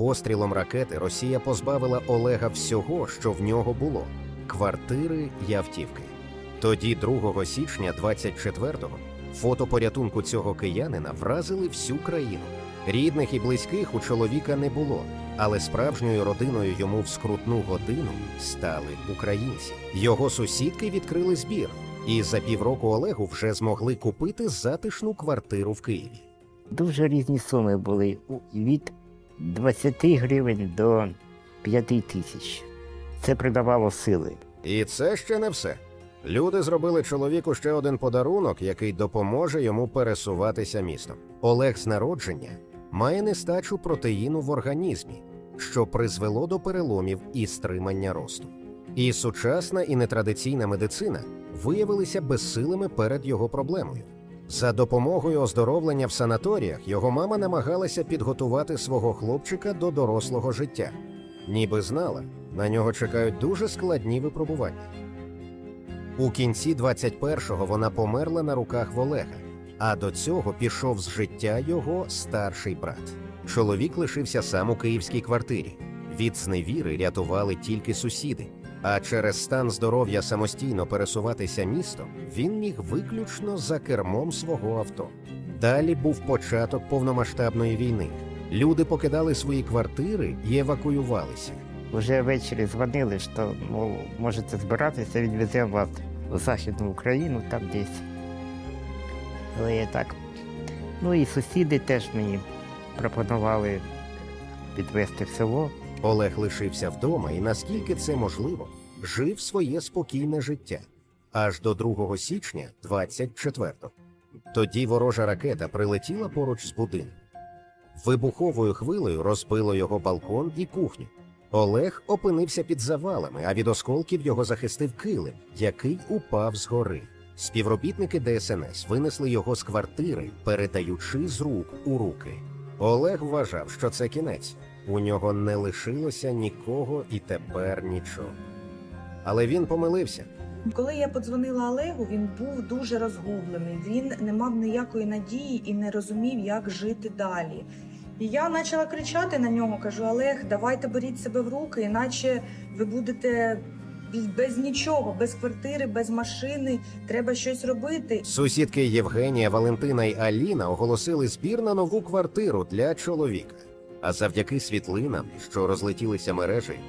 Пострілом ракети Росія позбавила Олега всього, що в нього було квартири й автівки. Тоді, 2 січня 24-го, фото порятунку цього киянина вразили всю країну. Рідних і близьких у чоловіка не було, але справжньою родиною йому в скрутну годину стали українці. Його сусідки відкрили збір, і за півроку Олегу вже змогли купити затишну квартиру в Києві. Дуже різні суми були від 20 гривень до 5 тисяч. Це придавало сили. І це ще не все. Люди зробили чоловіку ще один подарунок, який допоможе йому пересуватися містом. Олег з народження має нестачу протеїну в організмі, що призвело до переломів і стримання росту. І сучасна і нетрадиційна медицина виявилися безсилими перед його проблемою. За допомогою оздоровлення в санаторіях його мама намагалася підготувати свого хлопчика до дорослого життя, ніби знала, на нього чекають дуже складні випробування. У кінці 21-го вона померла на руках Олега, а до цього пішов з життя його старший брат. Чоловік лишився сам у київській квартирі. Від зневіри рятували тільки сусіди. А через стан здоров'я самостійно пересуватися містом він міг виключно за кермом свого авто. Далі був початок повномасштабної війни. Люди покидали свої квартири і евакуювалися. Вже ввечері дзвонили, що мов, можете збиратися, відвеземо вас в Західну Україну, там десь. Але я так. Ну і сусіди теж мені пропонували підвезти в село. Олег лишився вдома і, наскільки це можливо, жив своє спокійне життя аж до 2 січня 24-го. Тоді ворожа ракета прилетіла поруч з будинком. Вибуховою хвилею розбило його балкон і кухню. Олег опинився під завалами, а від осколків його захистив килим, який упав з гори. Співробітники ДСНС винесли його з квартири, передаючи з рук у руки. Олег вважав, що це кінець. У нього не лишилося нікого і тепер нічого. Але він помилився. Коли я подзвонила Олегу, він був дуже розгублений. Він не мав ніякої надії і не розумів, як жити далі. І я почала кричати на нього, кажу: Олег, давайте беріть себе в руки, іначе ви будете без- нічого, без квартири, без машини. Треба щось робити. Сусідки Євгенія, Валентина й Аліна оголосили збір на нову квартиру для чоловіка. А завдяки світлинам, що розлетілися мережі,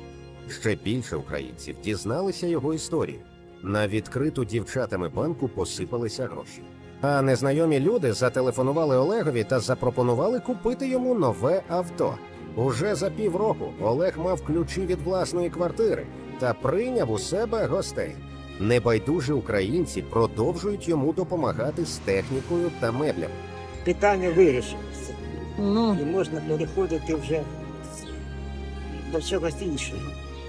ще більше українців дізналися його історію. На відкриту дівчатами банку посипалися гроші. А незнайомі люди зателефонували Олегові та запропонували купити йому нове авто. Уже за півроку Олег мав ключі від власної квартири та прийняв у себе гостей. Небайдужі українці продовжують йому допомагати з технікою та меблями. питання вирішилося. Ну, І можна переходити вже до чогось іншого.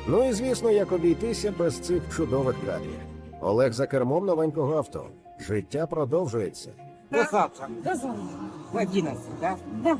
Ну і звісно, як обійтися без цих чудових кадрів. Олег за кермом новенького авто. Життя продовжується. До завтра. В 11, так?